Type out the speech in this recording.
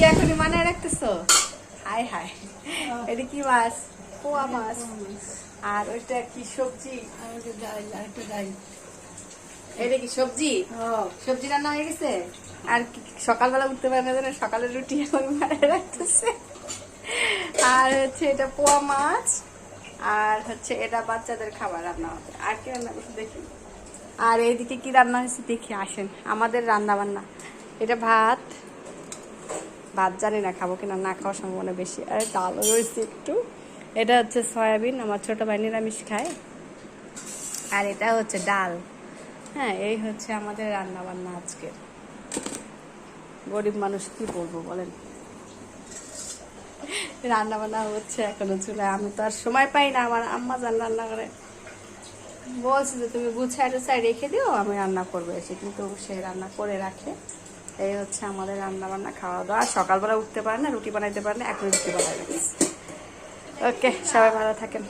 কি এখনই মানে রাখতেছো? হাই হাই এটা কি মাছ? পোয়া মাছ। আর ওইটা কি সবজি? আর একটু ডাল। এটা কি সবজি? সবজি রান্না হয়ে গেছে? আর কি সকালবেলা উঠতে পারে না জানো সকালে রুটি এখন বানায় রাখতেছে। আর হচ্ছে এটা পোয়া মাছ। আর হচ্ছে এটা বাচ্চাদের খাবার রান্না হবে। আর কি রান্না করছে দেখি। আর এইদিকে কি রান্না হয়েছে দেখি আসেন। আমাদের রান্না বান্না এটা ভাত ভাত জানি না, খাব কিনা, না খাওয়ার সম্ভাবনা বেশি। আর ডাল রয়েছে একটু। এটা হচ্ছে সয়াবিন, আমার ছোট ভাই নিরামিষ খায়। আর এটা হচ্ছে ডাল। হ্যাঁ এই হচ্ছে আমাদের রান্না বান্না আজকে গরিব মানুষ কি বলব বলেন? রান্না বান্না হচ্ছে এখনও চুলায়। আমি তো আর সময় পাই না আমার আম্মা যান রান্না করে। বলছি যে, তুমি গুছাই টুছাই রেখে দিও, আমি রান্না করব এসে। কিন্তু সে রান্না করে রাখে। এই হচ্ছে আমাদের রান্না বান্না খাওয়া দাওয়া সকালবেলা উঠতে পারে না, রুটি বানাইতে পারে না, এখন রুটি বানাই ওকে, সবাই ভালো থাকেন।